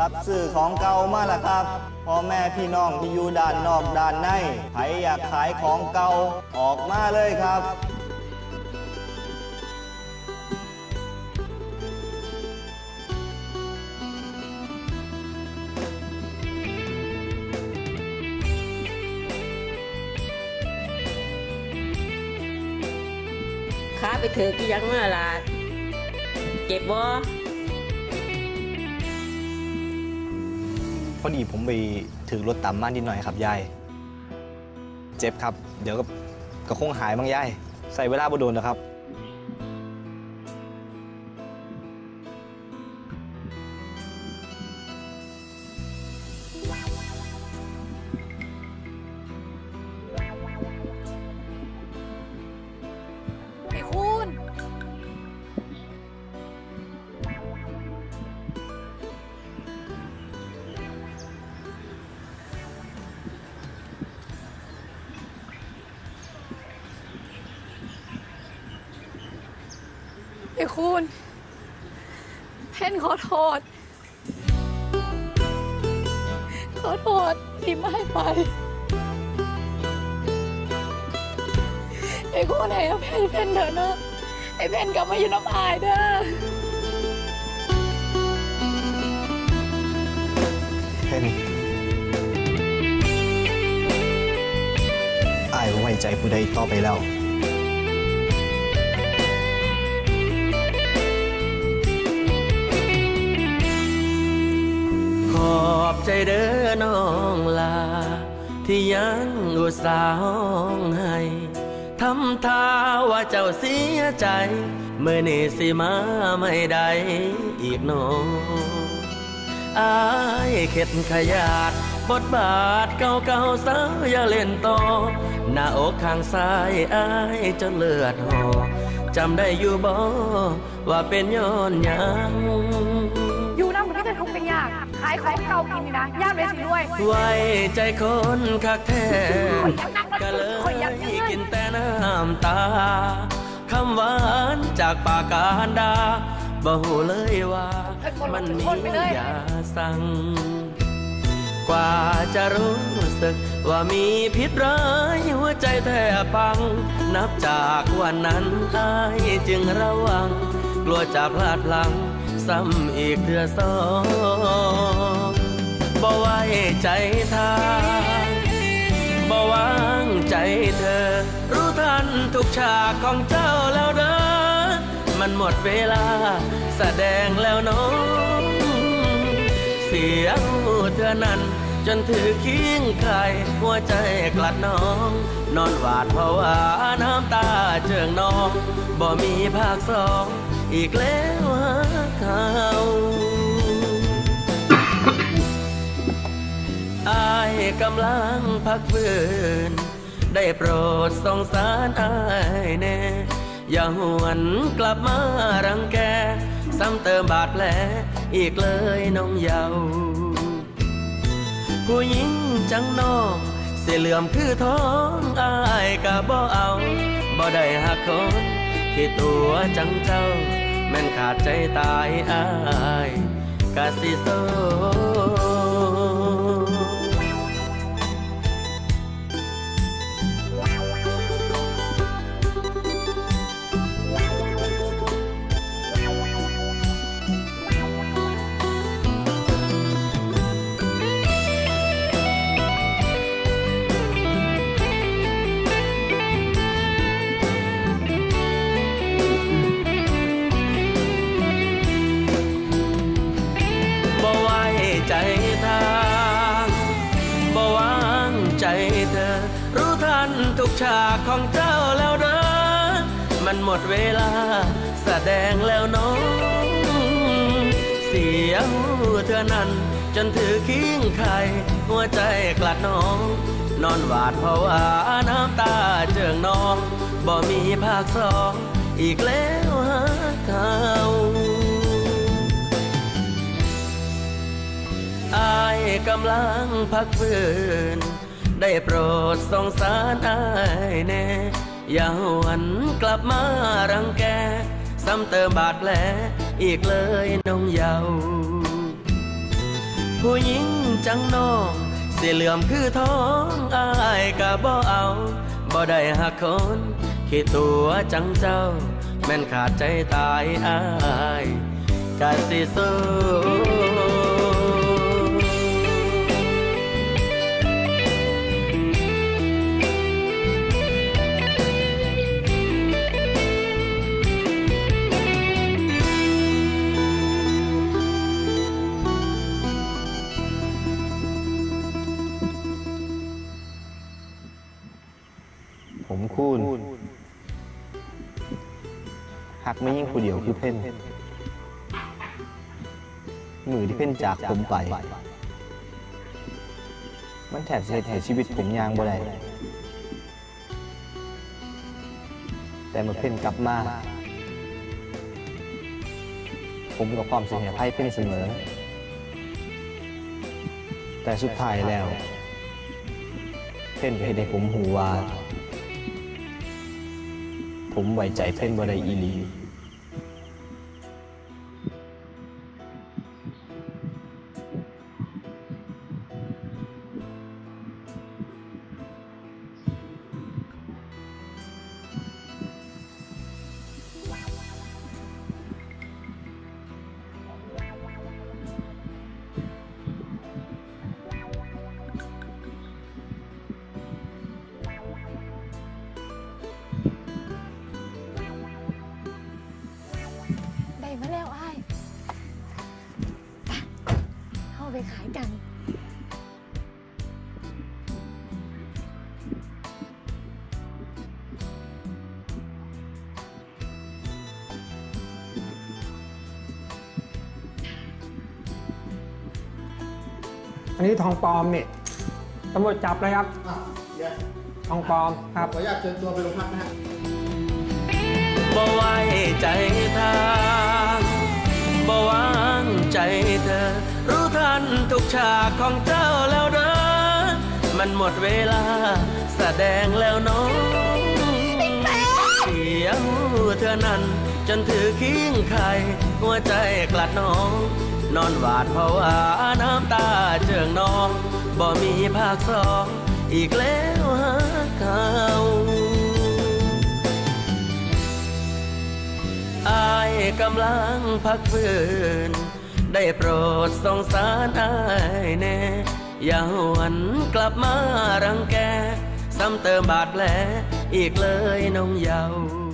รับซื้อของเก่ามาละครับพ่อแม่พี่น้องที่อยู่ด้านนอกด้านในใครอยากขายของเก่าออกมาเลยครับขาไปเถือกี่ยังเมาล่ะเจ็บบ่ อดีผมไปถือรถต่ำมานิดหน่อยครับยาย เจ็บครับ เดี๋ยวก็ก็คงหายบ้างยาย ใส่เวลาบ่โดนนะครับ ไอ้คุณเพนขอโทษ ขอโทษที่ไม่ไปไอ้คุณให้อภัยเพนเถอะนะไอ้เพนกลับมาอยู่น้ำอายเด้อเพนอายไว้ใจผู้ใดต่อไปแล้ว ใจเด้อน้องลา ที่ยังอุตส่าห์ห้องให้ทำท่าว่าเจ้าเสียใจ เมื่อนี่สิมาไม่ได้อีกหนองอายเข็ดขยาดบทบาทเก่าๆสาวอย่าเล่นต่อ หน้าอกข้างซ้ายอายจนเลือดหอจำได้อยู่บ่ว่าเป็นย้อนยัง ขายของเก่ากินนี่นะยากเลยสิด้วยไว้ใจคนคักแท้ข่ก็เลยกินแต่น้ำตาคำหวานจากปากการดาบ่หูเลยว่า มันมียาสั่งกว่าจะรู้สึกว่ามีพิษร้ายหัวใจแทบปัง นับจากวันนั้นอายจึงระวัง กลัวจะพลาดพลั้ง ซ้ำอีกเทือสองบ่ไว้ใจทางบ่วางใจเธอ รู้ทันทุกฉากของเจ้าแล้วเด้อมันหมดเวลาแสดงแล้วน้องเสียงเธอนั้นจนถือคิงใครหัวใจกลัดน้อง นอนหวาดเพราะว่าน้ำตาเจิงน้อง บ่มีภาคสองอีกแล้ว เขาอายกำลังพักฟื้นได้โปรดสงสารอายแน่ อย่าหวนกลับมารังแก ซ้ำเติมบาดแผลอีกเลยน้องเยาวผู้หญิงจังน้องเสียเหลื่อมคือท้องอายกะบ่เอา บ่ได้หักคนที่ตัวจังเจ้า แม่นขาดใจตายอายกะสิโซ ฉากของเจ้าแล้วเด้อมันหมดเวลาแสดงแล้วน้อง เสียงเธอนั้น จนถือคิงไข่หัวใจกลัดน้อง นอนหวาดเพราะว่าน้ำตาเจิงน้อง บ่มีภาคสองอีกแล้วหาเขาอายกำลังพักฟื้น ได้โปรดสงสารอายแน่ อย่าหวนกลับมารังแก ซ้ำเติมบาดแผลอีกเลยน้องเยาวผู้หญิงจังน้องสิเหลื่อมคือท้องอายก็บ่เอา บ่ได้หักคนคิดตัวจังเจ้า แม่นขาดใจตายอายกะสิสู้ ไม่ยิ่งผู้เดียวคือเพ่นมือที่เพ่นจากผมไป มันแถบเสียแถชีวิตผมยางบ่ได้แต่เมื่อเพ่นกลับมา ผมกับความเสียหายไพ่เพ่นเสมอ แต่สุดท้ายแล้ว เพ่นก็ให้ได้ผมหูว่า ผมไว้ใจเพ่นบ่ได้อีหลี มาแล้วอ้ายไปเข้าไปขายกันอันนี้ทองปลอมเนี่ยตำรวจจับเลยครับทองปลอมครับ ขออนุญาตเชิญตัวไปโรงพักนะฮะ บ่ไว้ใจทา ทุกฉากของเจ้าแล้วเด้อมันหมดเวลาแสดงแล้วน้องเสียงเธอนั้น จนถือคิงไข่หัวใจกลัดน้อง นอนหวาดเพราะว่าน้ำตาเจิงน้องบ่มีภาคสองอีกแล้วหาเขาอายกำลังพักฟื้น ได้โปรดสงสารอายแน่ อย่าหวนกลับมารังแก ซ้ำเติมบาดแผลอีกเลยน้องเยาว์